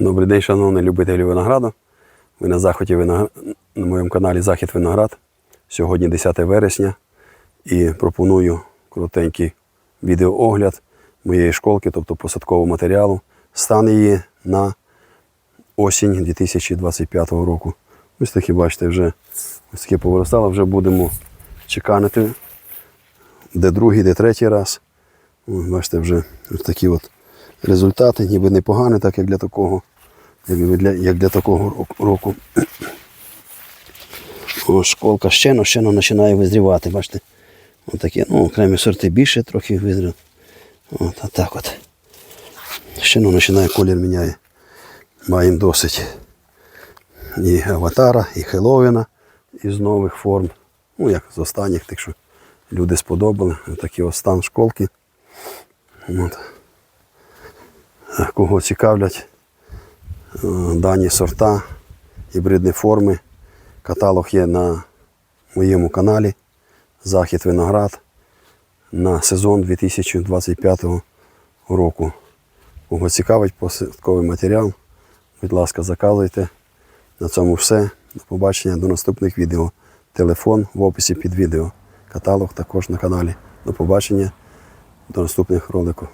Добрий день, шановні любителі винограду. Ви на заході виноград... на моєму каналі Захід Виноград. Сьогодні 10 вересня і пропоную коротенький відеоогляд моєї школки, тобто посадкового матеріалу. Стан її на осінь 2025 року. Ось такі, бачите, вже ось таке повиростало, вже будемо чеканити, де другий, де третій раз. Ось, бачите, вже ось такі от результати, ніби непогані, так як для такого, як для, як для такого року. О, школка ще, но ще но починає визрівати, бачите. Отакі, ну, окремі сорти більше трохи визрів. От, а так от. Ще ну, починає колір міняє. Маємо досить і аватара, і Хеллоуіна із нових форм. Ну, як з останніх, тих, що люди сподобали. Ось стан школки. От. Кого цікавлять дані сорта, гібридні форми. Каталог є на моєму каналі Захід Виноград на сезон 2025 року. Кого цікавить посадковий матеріал, будь ласка, заказуйте. На цьому все. До побачення, до наступних відео. Телефон в описі під відео. Каталог також на каналі. До побачення, до наступних роликів.